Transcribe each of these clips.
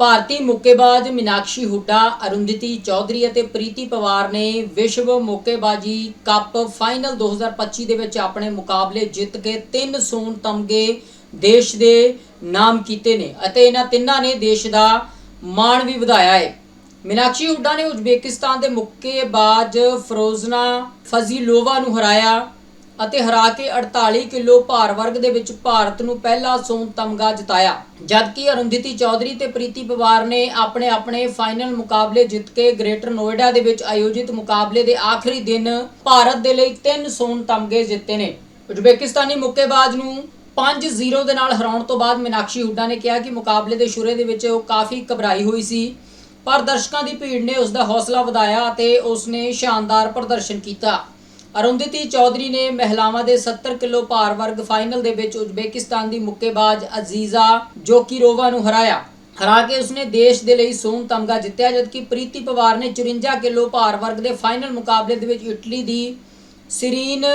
ਭਾਰਤੀ ਮੁੱਕੇਬਾਜ਼ ਮੀਨਾਕਸ਼ੀ ਹੁੱਡਾ, ਅਰੁੰਧਤੀ ਚੌਧਰੀ ਅਤੇ ਪ੍ਰੀਤੀ ਪਵਾਰ ਨੇ ਵਿਸ਼ਵ ਮੁੱਕੇਬਾਜ਼ੀ ਕੱਪ ਫਾਈਨਲ 2025 ਦੇ ਵਿੱਚ ਆਪਣੇ ਮੁਕਾਬਲੇ ਜਿੱਤ ਕੇ ਤਿੰਨ ਸੋਨ ਤਮਗੇ ਦੇਸ਼ ਦੇ ਨਾਮ ਕੀਤੇ ਨੇ ਅਤੇ ਇਹਨਾਂ ਤਿੰਨਾਂ ਨੇ ਦੇਸ਼ ਦਾ ਮਾਣ ਵੀ ਵਧਾਇਆ ਹੈ। ਮੀਨਾਕਸ਼ੀ ਹੁੱਡਾ ਨੇ ਉਜ਼ਬੇਕਿਸਤਾਨ ਦੇ ਮੁੱਕੇਬਾਜ਼ ਫਰੋਜ਼ਨਾ ਫਜ਼ੀਲੋਵਾ ਨੂੰ ਹਰਾਇਆ। ਅਤੇ ਹਰਾ ਕੇ 48 ਕਿਲੋ ਭਾਰ ਵਰਗ ਦੇ ਵਿੱਚ ਭਾਰਤ ਨੂੰ ਪਹਿਲਾ ਸੋਨ ਤਮਗਾ ਜਿਤਾਇਆ। ਜਦਕਿ ਅਰੁੰਧਤੀ ਚੌਧਰੀ ਤੇ ਪ੍ਰੀਤੀ ਪਵਾਰ ਨੇ ਆਪਣੇ ਆਪਣੇ ਫਾਈਨਲ ਮੁਕਾਬਲੇ ਜਿੱਤ ਕੇ ਗ੍ਰੇਟਰ ਨੋਇਡਾ ਦੇ ਵਿੱਚ ਆਯੋਜਿਤ ਮੁਕਾਬਲੇ ਦੇ ਆਖਰੀ ਦਿਨ ਭਾਰਤ ਦੇ ਲਈ ਤਿੰਨ ਸੋਨ ਤਮਗੇ ਜਿੱਤੇ ਨੇ। ਉਜ਼ਬੇਕਿਸਤਾਨੀ ਮੁੱਕੇਬਾਜ਼ ਨੂੰ 5-0 ਦੇ ਨਾਲ ਹਰਾਉਣ ਤੋਂ ਬਾਅਦ ਮੀਨਾਕਸ਼ੀ ਹੁੱਡਾ ਨੇ ਕਿਹਾ ਕਿ ਮੁਕਾਬਲੇ ਦੇ ਸ਼ੁਰੂ ਦੇ ਵਿੱਚ ਉਹ ਕਾਫੀ ਘਬਰਾਈ ਹੋਈ ਸੀ, ਪਰ ਦਰਸ਼ਕਾਂ ਦੀ ਭੀੜ ਨੇ ਉਸ ਦਾ ਹੌਸਲਾ ਵਧਾਇਆ ਅਤੇ ਉਸ ਨੇ ਸ਼ਾਨਦਾਰ ਪ੍ਰਦਰਸ਼ਨ ਕੀਤਾ। ਅਰੁੰਧਤੀ ਚੌਧਰੀ ਨੇ ਮਹਿਲਾਵਾਂ ਦੇ 70 ਕਿਲੋ ਭਾਰ ਵਰਗ ਫਾਈਨਲ ਦੇ ਵਿੱਚ ਉਜ਼ਬੇਕਿਸਤਾਨ ਦੀ ਮੁੱਕੇਬਾਜ਼ ਅਜ਼ੀਜ਼ਾ ਜੋਕੀਰੋਵਾ ਨੂੰ ਹਰਾਇਆ। ਹਰਾ ਕੇ ਉਸਨੇ ਦੇਸ਼ ਦੇ ਲਈ ਸੋਨ ਤਮਗਾ ਜਿੱਤਿਆ, ਜਦਕਿ ਪ੍ਰੀਤੀ ਪਵਾਰ ਨੇ 54 ਕਿਲੋ ਭਾਰ ਵਰਗ ਦੇ ਫਾਈਨਲ ਮੁਕਾਬਲੇ ਦੇ ਵਿੱਚ ਇਟਲੀ ਦੀ ਸਿਰੀਨ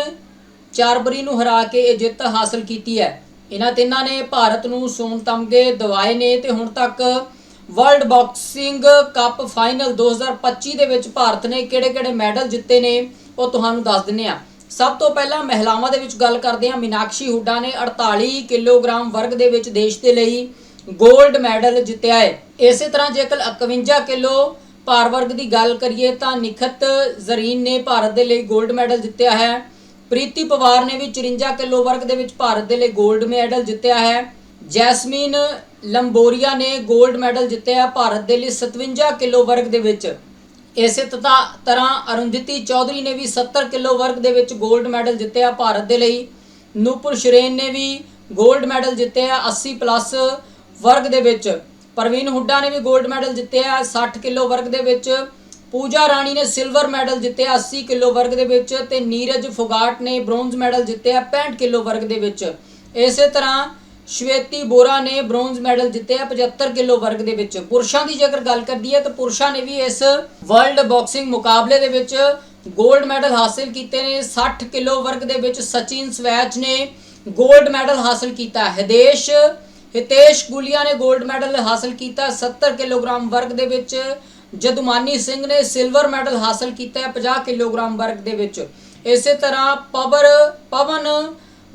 ਚਾਰਬਰੀ ਨੂੰ ਹਰਾ ਕੇ ਇਹ ਜਿੱਤ ਹਾਸਲ ਕੀਤੀ ਹੈ। ਇਹਨਾਂ ਤਿੰਨਾਂ ਨੇ ਭਾਰਤ ਨੂੰ ਸੋਨ ਤਮਗੇ ਦਿਵਾਏ ਨੇ ਤੇ ਹੁਣ ਤੱਕ ਵਰਲਡ ਬਾਕਸਿੰਗ ਕੱਪ ਫਾਈਨਲ 2025 ਦੇ ਵਿੱਚ ਭਾਰਤ ਨੇ ਕਿਹੜੇ-ਕਿਹੜੇ ਮੈਡਲ ਜਿੱਤੇ ਨੇ ਉਹ ਤੁਹਾਨੂੰ ਦੱਸ ਦਿੰਨੇ ਆ ਸਭ ਤੋਂ ਪਹਿਲਾਂ ਮਹਿਲਾਵਾਂ ਦੇ ਵਿੱਚ ਗੱਲ ਕਰਦੇ ਹਾਂ। ਮੀਨਾਕਸ਼ੀ ਹੁੱਡਾ ਨੇ 48 ਕਿਲੋਗ੍ਰਾਮ ਵਰਗ ਦੇ ਵਿੱਚ ਦੇਸ਼ ਦੇ ਲਈ 골ਡ ਮੈਡਲ ਜਿੱਤਿਆ ਹੈ। ਇਸੇ ਤਰ੍ਹਾਂ ਜੇਕਰ 51 ਕਿਲੋ ਭਾਰ ਵਰਗ ਦੀ ਗੱਲ ਕਰੀਏ ਤਾਂ ਨਿਖਤ ਜ਼ਰੀਨ ਨੇ ਭਾਰਤ ਦੇ ਲਈ 골ਡ ਮੈਡਲ ਜਿੱਤਿਆ ਹੈ। ਪ੍ਰੀਤੀ ਪਵਾਰ ਨੇ ਵੀ 54 ਕਿਲੋ ਵਰਗ ਦੇ ਵਿੱਚ ਭਾਰਤ ਦੇ ਲਈ 골ਡ ਮੈਡਲ ਜਿੱਤਿਆ ਹੈ। ਜੈਸਮੀਨ ਲੰਬੋਰੀਆ ਨੇ 골ਡ ਮੈਡਲ ਜਿੱਤਿਆ ਭਾਰਤ ਦੇ ਲਈ 57 ਕਿਲੋ ਵਰਗ ਦੇ ਵਿੱਚ ਇਸੇ ਤਤਾ ਤਰ੍ਹਾਂ ਅਰੁੰਧਿਤੀ ਚੌਧਰੀ ਨੇ ਵੀ 70 ਕਿਲੋ ਵਰਗ ਦੇ ਵਿੱਚ 골ਡ ਮੈਡਲ ਜਿੱਤਿਆ ਭਾਰਤ ਦੇ ਲਈ। ਨੂਪੁਰ ਸ਼ਰੇਨ ਨੇ ਵੀ 골ਡ ਮੈਡਲ ਜਿੱਤਿਆ 80 ਪਲੱਸ ਵਰਗ ਦੇ ਵਿੱਚ। ਪ੍ਰਵੀਨ ਹੁੱਡਾ ਨੇ ਵੀ 골ਡ ਮੈਡਲ ਜਿੱਤਿਆ 60 ਕਿਲੋ ਵਰਗ ਦੇ ਵਿੱਚ। ਪੂਜਾ ਰਾਣੀ ਨੇ ਸਿਲਵਰ ਮੈਡਲ ਜਿੱਤਿਆ 80 ਕਿਲੋ ਵਰਗ ਦੇ ਵਿੱਚ ਤੇ ਨੀਰਜ ਫੁਗਾਟ ਨੇ ਬ੍ਰੌਂਜ਼ ਮੈਡਲ ਜਿੱਤਿਆ 65 ਕਿਲੋ ਵਰਗ ਦੇ ਵਿੱਚ। ਇਸੇ ਤਰ੍ਹਾਂ ਸ਼ਵੇਤੀ ਬੋਰਾ ਨੇ ਬ੍ਰੌਂਜ਼ ਮੈਡਲ ਜਿੱਤਿਆ 75 ਕਿਲੋ ਵਰਗ ਦੇ ਵਿੱਚ। ਪੁਰਸ਼ਾਂ ਦੀ ਜੇਕਰ ਗੱਲ ਕਰਦੀ ਹੈ ਤਾਂ ਪੁਰਸ਼ਾਂ ਨੇ ਵੀ ਇਸ ਵਰਲਡ ਬਾਕਸਿੰਗ ਮੁਕਾਬਲੇ ਦੇ ਵਿੱਚ 골ਡ ਮੈਡਲ ਹਾਸਲ ਕੀਤੇ ਨੇ। 60 ਕਿਲੋ ਵਰਗ ਦੇ ਵਿੱਚ ਸਚਿਨ ਸਵੈਚ ਨੇ 골ਡ ਮੈਡਲ ਹਾਸਲ ਕੀਤਾ। ਹਿਦੇਸ਼ ਹਿਤੇਸ਼ ਗੁਲੀਆ ਨੇ 골ਡ ਮੈਡਲ ਹਾਸਲ ਕੀਤਾ। 70 ਕਿਲੋਗ੍ਰਾਮ ਵਰਗ ਦੇ ਵਿੱਚ ਜਦਮਾਨੀ ਸਿੰਘ ਨੇ ਸਿਲਵਰ ਮੈਡਲ ਹਾਸਲ ਕੀਤਾ 50 ਕਿਲੋਗ੍ਰਾਮ ਵਰਗ ਦੇ ਵਿੱਚ। ਇਸੇ ਤਰ੍ਹਾਂ ਪਵਰ ਪਵਨ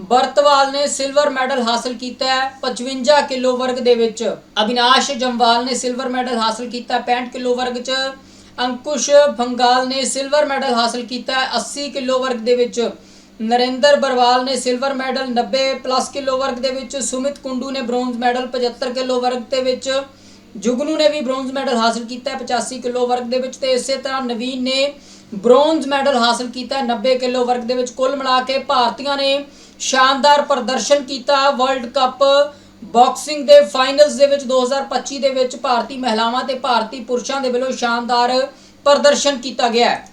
ਬਰਤਵਾਲ ਨੇ ਸਿਲਵਰ ਮੈਡਲ ਹਾਸਲ ਕੀਤਾ ਹੈ 55 ਕਿਲੋ ਵਰਗ ਦੇ ਵਿੱਚ। ਅਵਿਨਾਸ਼ ਜੰਵਾਲ ਨੇ ਸਿਲਵਰ ਮੈਡਲ ਹਾਸਲ ਕੀਤਾ 65 ਕਿਲੋ ਵਰਗ 'ਚ। ਅੰਕੁਸ਼ ਫੰਗਾਲ ਨੇ ਸਿਲਵਰ ਮੈਡਲ ਹਾਸਲ ਕੀਤਾ ਹੈ 80 ਕਿਲੋ ਵਰਗ ਦੇ ਵਿੱਚ। ਨਰਿੰਦਰ ਬਰਵਾਲ ਨੇ ਸਿਲਵਰ ਮੈਡਲ 90 ਪਲੱਸ ਕਿਲੋ ਵਰਗ ਦੇ ਵਿੱਚ। ਸੁਮਿਤ ਕੁੰਡੂ ਨੇ ਬ੍ਰੌਂਜ਼ ਮੈਡਲ 75 ਕਿਲੋ ਵਰਗ ਦੇ ਵਿੱਚ। ਜੁਗਨੂ ਨੇ ਵੀ ਬ੍ਰੌਂਜ਼ ਮੈਡਲ ਹਾਸਲ ਕੀਤਾ ਹੈ 85 ਕਿਲੋ ਵਰਗ ਦੇ ਵਿੱਚ ਤੇ ਇਸੇ ਤਰ੍ਹਾਂ ਨਵੀਨ ਨੇ ਬ੍ਰੌਂਜ਼ ਮੈਡਲ ਹਾਸਲ ਕੀਤਾ ਹੈ 90 ਕਿਲੋ ਵਰਗ ਦੇ ਵਿੱਚ। ਕੁੱਲ ਮਿਲਾ ਕੇ ਭਾਰਤੀਆਂ ਨੇ ਸ਼ਾਨਦਾਰ ਪ੍ਰਦਰਸ਼ਨ ਕੀਤਾ ਵਰਲਡ ਕੱਪ ਬਾਕਸਿੰਗ ਦੇ ਫਾਈਨਲਸ ਦੇ ਵਿੱਚ 2025 ਦੇ ਵਿੱਚ ਭਾਰਤੀ ਮਹਿਲਾਵਾਂ ਤੇ ਭਾਰਤੀ ਪੁਰਸ਼ਾਂ ਦੇ ਵੱਲੋਂ ਸ਼ਾਨਦਾਰ ਪ੍ਰਦਰਸ਼ਨ ਕੀਤਾ ਗਿਆ